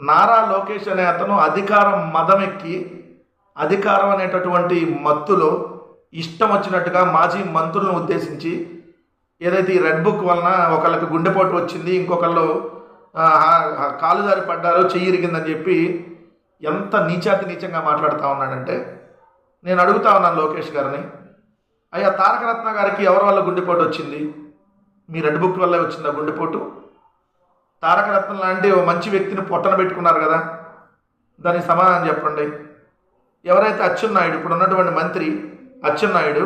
నారా లోకేష్ అనే అతను అధికారం మదమెక్కి అధికారం అనేటటువంటి మత్తులో ఇష్టం వచ్చినట్టుగా మాజీ మంత్రులను ఉద్దేశించి ఏదైతే ఈ రెడ్ బుక్ వలన ఒకళ్ళకి గుండెపోటు వచ్చింది ఇంకొకళ్ళు కాలు జారి పడ్డారు చెయ్యి ఇరిగిందని చెప్పి ఎంత నీచాతి నీచంగా మాట్లాడుతూ ఉన్నాడంటే నేను అడుగుతా ఉన్నాను లోకేష్ గారిని అయ్యా తారకరత్న గారికి ఎవరి వల్ల గుండెపోటు వచ్చింది? మీ రెడ్ బుక్ వల్ల వచ్చిందా గుండెపోటు? తారకరత్నం లాంటి ఓ మంచి వ్యక్తిని పొట్టన పెట్టుకున్నారు కదా? దానికి సమాధానం చెప్పండి. ఎవరైతే అచ్చెన్నాయుడు ఇప్పుడు ఉన్నటువంటి మంత్రి అచ్చెన్నాయుడు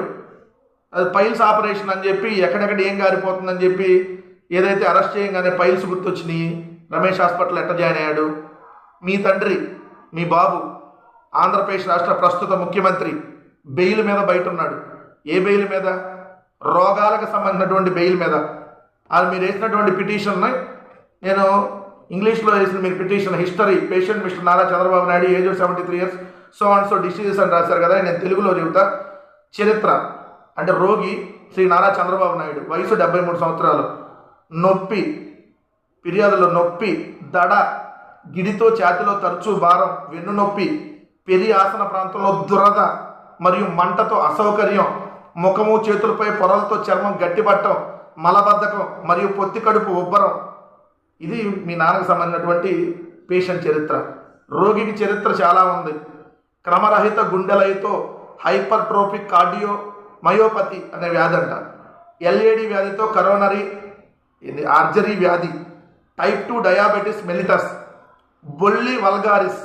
అది పైల్స్ ఆపరేషన్ అని చెప్పి ఎక్కడెక్కడ ఏం గారిపోతుందని చెప్పి ఏదైతే అరెస్ట్ చేయగానే పైల్స్ గుర్తొచ్చినాయి రమేష్ హాస్పిటల్ ఎట్ట జాయిన్ అయ్యాడు? మీ తండ్రి మీ బాబు ఆంధ్రప్రదేశ్ రాష్ట్ర ప్రస్తుత ముఖ్యమంత్రి బెయిల్ మీద బయట ఉన్నాడు ఏ బెయిల్ మీద? రోగాలకు సంబంధించినటువంటి బెయిల్ మీద. అది మీరు వేసినటువంటి పిటిషన్ని నేను ఇంగ్లీష్లో వేసిన మీరు petition history patient mister Nara Chandrababu Naidu age seventy three years so and so diseases అని రాశారు కదా నేను తెలుగులో చెబుతా. చరిత్ర అంటే రోగి శ్రీ నారా చంద్రబాబు నాయుడు వయసు డెబ్బై మూడు సంవత్సరాలు. నొప్పి ఫిర్యాదులో నొప్పి దడ గిడితో ఛాతిలో తరచూ భారం వెన్ను నొప్పి పెరి ఆసన ప్రాంతంలో దురద మరియు మంటతో అసౌకర్యం ముఖము చేతులపై పొరలతో చర్మం గట్టిపట్టడం మలబద్ధకం మరియు పొత్తి కడుపు ఉబ్బరం ఇది మీ నాన్నకు సంబంధించినటువంటి పేషెంట్ చరిత్ర. రోగికి చరిత్ర చాలా ఉంది. క్రమరహిత గుండెలైతో హైపర్ట్రోపిక్ కార్డియో మయోపతి అనే వ్యాధి అంట. ఎల్ఏడి వ్యాధితో కరోనరీ ఇది ఆర్జరీ వ్యాధి టైప్ టూ డయాబెటిస్ మెలిటస్ బొల్లి వల్గారిస్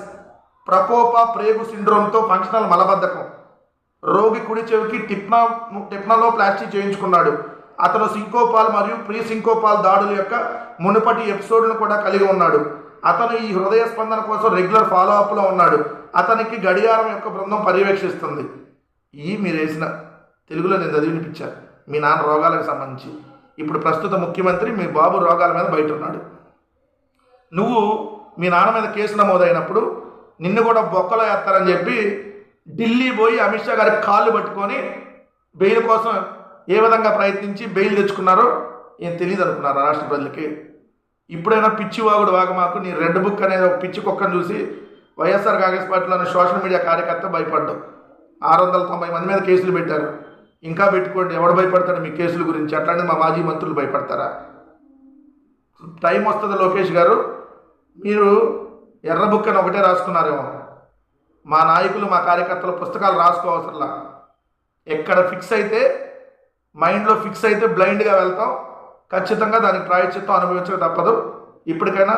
ప్రకోప ప్రేగు సిండ్రోమ్తో ఫంక్షనల్ మలబద్ధకం. రోగి కుడి చెవికి టిప్నా టిప్నలో ప్లాస్టిక్ చేయించుకున్నాడు. అతను సింకోపాల్ మరియు ప్రీ సింకోపాల్ దాడుల యొక్క మునుపటి ఎపిసోడ్ను కూడా కలిగి ఉన్నాడు. అతను ఈ హృదయ స్పందన కోసం రెగ్యులర్ ఫాలో అప్లో ఉన్నాడు. అతనికి గడియారం యొక్క బృందం పర్యవేక్షిస్తుంది. ఈ మీరు వేసిన తెలుగులో నేను చదివి వినిపించాను. మీ నాన్న రోగాలకు సంబంధించి. ఇప్పుడు ప్రస్తుత ముఖ్యమంత్రి మీ బాబు రోగాల మీద బయట ఉన్నాడు నువ్వు మీ నాన్న మీద కేసు నమోదైనప్పుడు నిన్ను కూడా బొక్కలో వేస్తారని చెప్పి ఢిల్లీ పోయి అమిత్ షా గారికి కాళ్ళు పట్టుకొని బెయిల్ కోసం ఏ విధంగా ప్రయత్నించి బెయిల్ తెచ్చుకున్నారో ఏం తెలియదు అనుకున్నారు రాష్ట్ర ప్రజలకి? ఇప్పుడైనా పిచ్చి వాగుడు వాగమాకు నీ రెడ్ బుక్ అనే ఒక పిచ్చి కుక్కను చూసి వైఎస్ఆర్ కాంగ్రెస్ పార్టీలోని సోషల్ మీడియా కార్యకర్త భయపడ్డావు. ఆరు వందల తొంభై మంది మీద కేసులు పెట్టారు. ఇంకా పెట్టుకోండి ఎవడు భయపడతాడు మీ కేసుల గురించి? అట్లాంటి మా మాజీ మంత్రులు భయపడతారా? టైం వస్తుంది లోకేష్ గారు. మీరు ఎర్ర బుక్ అని ఒకటే రాసుకున్నారేమో. మా నాయకులు మా కార్యకర్తలు పుస్తకాలు రాసుకోవసరలా ఎక్కడ ఫిక్స్ అయితే మైండ్లో ఫిక్స్ అయితే బ్లైండ్గా వెళ్తాం. ఖచ్చితంగా దానికి ప్రాయశ్చిత్తం అనుభవించక తప్పదు. ఇప్పటికైనా